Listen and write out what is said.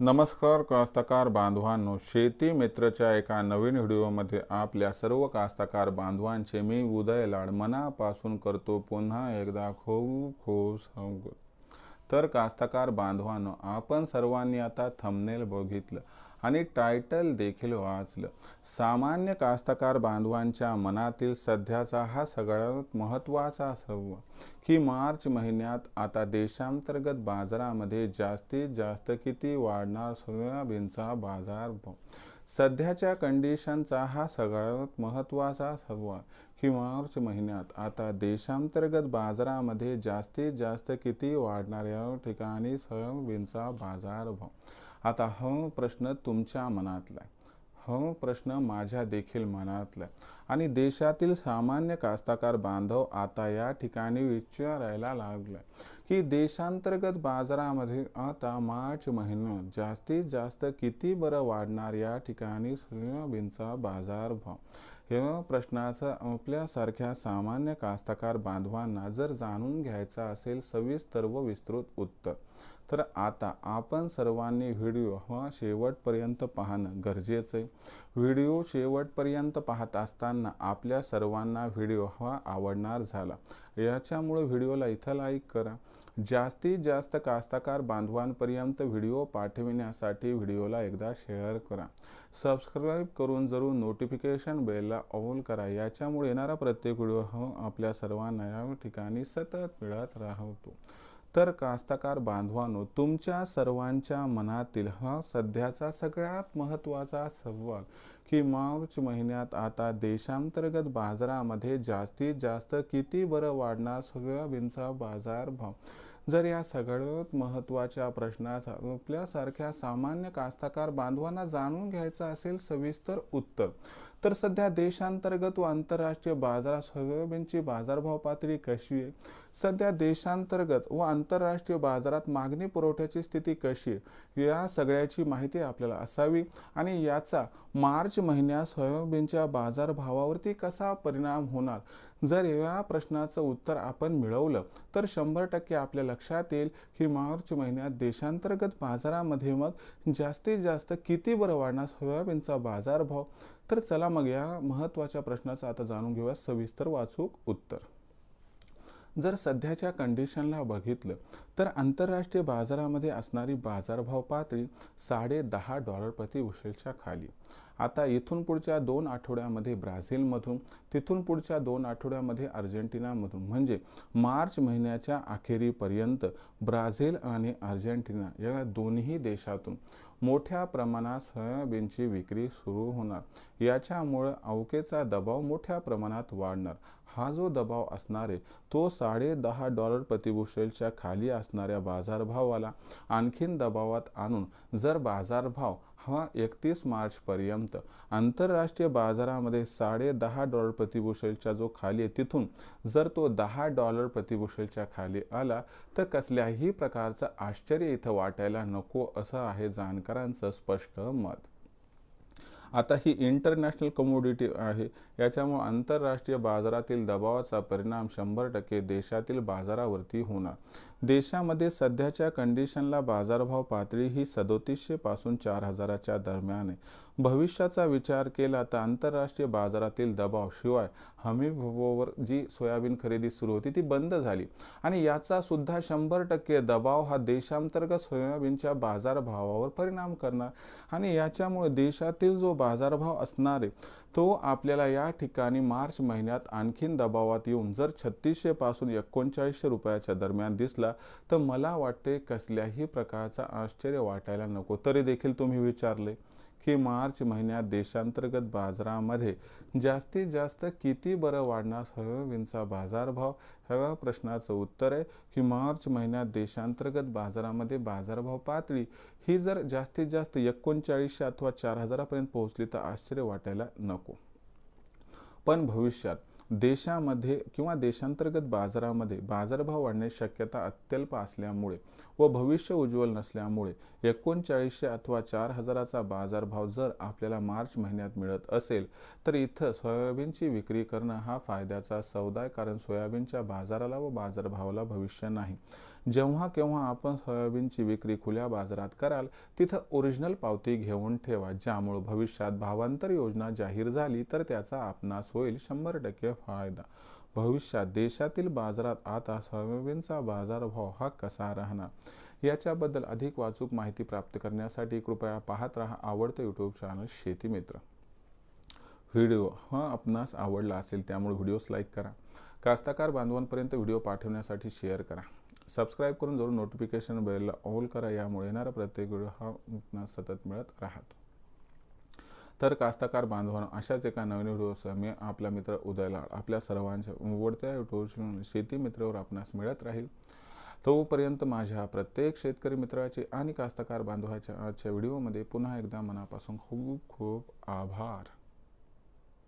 नमस्कार कास्तकार बांधवांनो शेती मित्रच्या एका नवीन व्हिडिओमध्ये आपल्या सर्व कास्तकार बांधवांचे मी उदय लाड मनापासून करतो पुन्हा एकदा खूप खूप स्वागत. तर कास्तकार बांधवांनो आपण सर्वांनी आता थंबनेल बघितलं आणि टायटल देखील वाचलं. सामान्य कास्तकार बांधवांच्या मनातील सध्याचा हा सगळ्यात महत्त्वाचा संवाद की मार्च महिन्यात आता देशांतर्गत बाजारामध्ये जास्तीत जास्त किती वाढणार सोयाबीनचा बाजार सध्याच्या कंडिशनचा हा सगळ्यात महत्त्वाचा संवाद की मार्च महिन्यात आता देशांतर्गत बाजारामध्ये जास्तीत जास्त किती वाढणार या ठिकाणी सोयाबीनचा बाजारभाव? आता हा प्रश्न तुमच्या मनातला आहे. हा प्रश्न माझ्या देखील मनातला. आणि देशातील सामान्य कास्ताकार बांधव आता या ठिकाणी विचारायला लागलाय की देशांतर्गत बाजारामध्ये आता मार्च महिन्यात जास्तीत जास्त किती बरं वाढणार या ठिकाणी सोयाबीनचा बाजारभाव? हे प्रश्नाचं आपल्यासारख्या सामान्य कास्तकार बांधवांना जर जाणून घ्यायचा असेल सविस्तर व विस्तृत उत्तर. तर आता आपण सर्वांनी व्हिडिओ हा शेवटपर्यंत पाहणं गरजेचं आहे. व्हिडिओ शेवटपर्यंत पाहत असताना आपल्या सर्वांना व्हिडिओ हा आवडणार झाला. याच्यामुळे व्हिडिओला इथं लाईक करा. जास्तीत जास्त कास्तकार बांधवांपर्यंत व्हिडिओ पाठविण्यासाठी व्हिडिओला एकदा शेअर करा. सबस्क्राईब करून जरूर नोटिफिकेशन बेलला ऑल करा. याच्यामुळे येणारा प्रत्येक व्हिडिओ हा आपल्या सर्वांना या ठिकाणी सतत मिळत राहतो. तर कास्तकार बांधवानो तुमच्या सर्वांच्या मनातील हा सध्याचा सगळ्यात महत्त्वाचा सवाल की मार्च महिन्यात आता देशांतर्गत बाजारामध्ये जास्तीत जास्त किती बरं वाढणार सोयाबीनचा बाजारभाव जर या सगळ्यात महत्त्वाच्या प्रश्नाचा आपल्यासारख्या सामान्य कास्तकार बांधवांना जाणून घ्यायचं असेल सविस्तर उत्तर तर सध्या देशांतर्गत व आंतरराष्ट्रीय बाजारात सोयाबीनची बाजारभाव पातळी कशी आहे? सध्या देशांतर्गत व आंतरराष्ट्रीय बाजारात मागणी पुरवठ्याची स्थिती कशी आहे? या सगळ्याची माहिती आपल्याला असावी आणि याचा मार्च महिन्यात सोयाबीनच्या बाजारभावावरती कसा परिणाम होणार? जर या प्रश्नाचं उत्तर आपण मिळवलं तर शंभर टक्के आपल्या लक्षात येईल की मार्च महिन्यात देशांतर्गत बाजारामध्ये मग जास्तीत जास्त किती बरं वाढणार सोयाबीनचा बाजारभाव? तर चला मग या महत्त्वाच्या प्रश्नाचं आता जाणून घेऊया. सविस्तर वाचूक उत्तर. जर सध्याच्या कंडिशनला बघितलं तर आंतरराष्ट्रीय बाजारामध्ये असणारी बाजारभाव पातळी साडे दहा डॉलर प्रति उशेलच्या खाली. आता इथून पुढच्या दोन आठवड्यामध्ये ब्राझीलमधून तिथून पुढच्या दोन आठवड्यामध्ये अर्जेंटिनामधून म्हणजे मार्च महिन्याच्या अखेरीपर्यंत ब्राझील आणि अर्जेंटिना या दोन्ही देशातून मोठ्या प्रमाणात सोयाबीनची विक्री सुरू होणार. याच्यामुळं अवकेचा दबाव मोठ्या प्रमाणात वाढणार. हा जो दबाव असणार आहे तो साडे दहा डॉलर प्रतिबुशेलच्या खाली असणाऱ्या बाजारभावाला आणखीन दबावात आणून जर बाजारभाव हा एकतीस मार्चपर्यंत आंतरराष्ट्रीय बाजारामध्ये साडे दहा डॉलर प्रतिबुशेलच्या जो खाली आहे तिथून जर तो दहा डॉलर प्रतिबुशेलच्या खाली आला तर कसल्याही प्रकारचं आश्चर्य इथं वाटायला नको असं आहे जाणकारांचं स्पष्ट मत. आता ही इंटरनॅशनल कमोडिटी आहे. याच्यामुळे आंतरराष्ट्रीय बाजारातील दबावाचा परिणाम शंभर टक्के देशातील बाजारावरती होणार. देशामध्ये सध्याच्या कंडिशनला बाजारभाव पातळी ही सदोतीसशे पासून चार हजाराच्या दरम्यान आहे. भविष्याचा विचार केला तर आंतरराष्ट्रीय बाजारातील दबाव शिवाय हमीभावावर जी सोयाबीन खरेदी सुरू होती ती बंद झाली. आणि याचा सुद्धा शंभर टक्के दबाव हा देशांतर्गत सोयाबीनच्या बाजारभावावर परिणाम करणार. आणि याच्यामुळे देशातील जो बाजारभाव असणार आहे तो आपल्याला या ठिकाणी मार्च महिन्यात आणखीन दबावात येऊन जर छत्तीसशे पासून एकोणचाळीसशे रुपयाच्या दरम्यान दिसला तर मला वाटते कसल्याही प्रकारचा आश्चर्य वाटायला नको. तरी देखील तुम्ही विचारले. की मार्च महिन्यात देशांतर्गत बाजारामध्ये जास्तीत जास्त किती बरं वाढणार सोयाबीनचा बाजारभाव? ह्या प्रश्नाचं उत्तर आहे की मार्च महिन्यात देशांतर्गत बाजारामध्ये बाजारभाव पातळी ही जर जास्तीत जास्त एकोणचाळीसशे अथवा चार हजारापर्यंत पोहोचली तर आश्चर्य वाटायला नको. पण भविष्यात देशामध्ये किंवा देशांतर्गत बाजारामध्ये बाजारभाव वाढण्याची शक्यता अत्यल्प असल्यामुळे व भविष्य उज्ज्वल नसल्यामुळे एकोणचाळीसशे अथवा चार हजाराचा बाजारभाव जर आपल्याला मार्च महिन्यात मिळत असेल तर इथं सोयाबीनची विक्री करणं हा फायद्याचा सौदा आहे कारण सोयाबीनच्या बाजाराला व बाजारभावाला भविष्य नाही. जेव्हा केव्हा आपण सोयाबीनची विक्री खुल्या बाजारात कराल तिथं ओरिजिनल पावती घेऊन ठेवा ज्यामुळे भविष्यात भावांतर योजना जाहीर झाली तर त्याचा आपणास होईल शंभर टक्के फायदा. भविष्यात देशातील बाजारात आता सोयाबीनचा बाजारभाव हा कसा राहणार? याच्याबद्दल अधिक वाचूक माहिती प्राप्त करण्यासाठी कृपया पाहत राहा आवडतं यूट्यूब चॅनल शेती मित्र. व्हिडिओ हा आपणास आवडला असेल त्यामुळे व्हिडिओस लाईक करा. कास्ताकार बांधवांपर्यंत व्हिडिओ पाठवण्यासाठी शेअर करा. सबस्क्राईब करून जरूर नोटिफिकेशन बेलला ऑल करा. यामुळे येणारा प्रत्येक व्हिडिओ हा आपणास सतत मिळत राहतो. तर कास्ताकार बांधवांनो अशाच एका नवीन व्हिडिओसह मी आपला मित्र उदय लाड आपल्या सर्वांच्या आवडत्या युट्यूब शेती मित्रावर आपणास मिळत राहील. तोपर्यंत माझ्या प्रत्येक शेतकरी मित्राचे आणि कास्तकार बांधवाच्या आजच्या व्हिडिओमध्ये पुन्हा एकदा मनापासून खूप खूप आभार.